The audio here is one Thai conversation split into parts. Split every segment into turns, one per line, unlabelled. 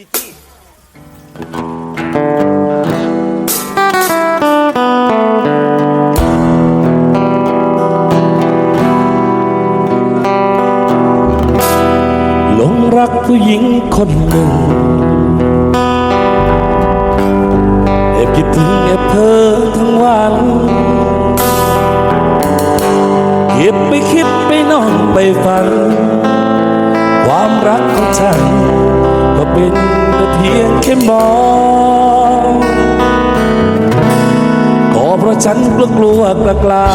หลงรักผู้หญิงคนหนึ่งแอบคิดถึงแอบเธอทั้งวันเก็บไปคิดไปนอนไปฝัน ความรักของฉัน เป็นแต่เพียงแค่มองก็เพราะฉันกลัวกลัวกลากลา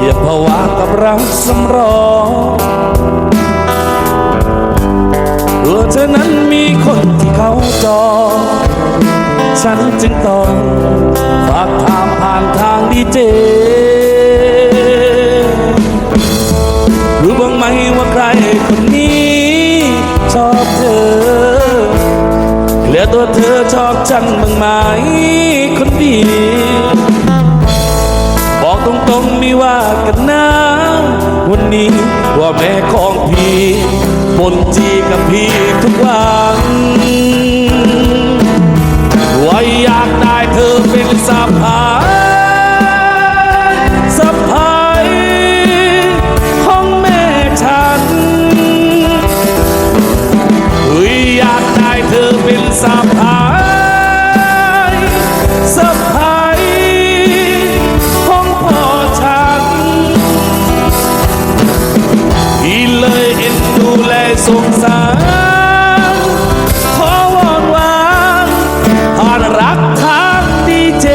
อย่าภาวะกับรักสำรองเพื่อเธอนั้นมีคนที่เขาจองฉันจึงต้องฝากถามผ่านทางดีเจ คนนี้ชอบเธอ เหลือตัวเธอชอบฉันบ้างไหมคนดีบอกตรงๆไม่ว่ากันนะวันนี้ว่าแม่ของพี่บนจีกับพี่ทุกวัน สะพายสะพายของพ่อฉันพี่เลยเอ็นดูแลสงสารขอวอนวานผ่านรักทางดีเจ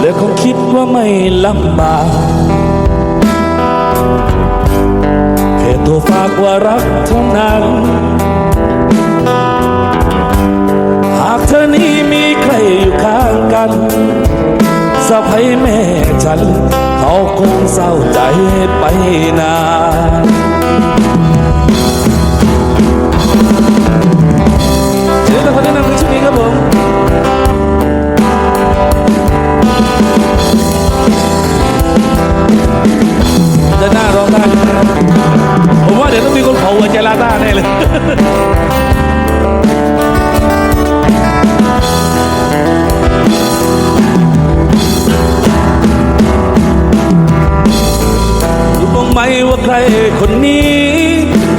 และคงคิดว่าไม่ลำบาก ว่ารักเท่านั้น หากเธอนี้มีใครอยู่ข้างกันสะพ้ยแม่ฉัน เขาคงเศร้าใจไปนาน รู้บ้างไหมว่าใครคนนี้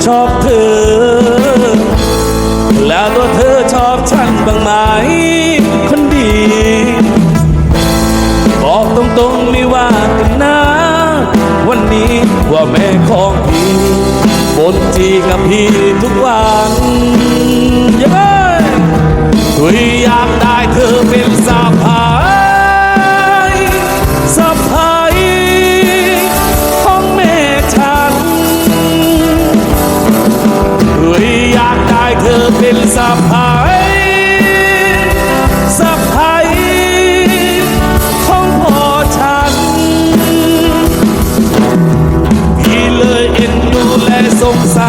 ชอบเธอ แล้วตัวเธอชอบฉันบ้างไหมคนดี บอกตรงๆไม่ว่ากันนะ วันนี้ว่าแม่ของพี่ บนจีกับพี่ทุกวันเย้คุยอยากได้เธอเป็นสาพา แ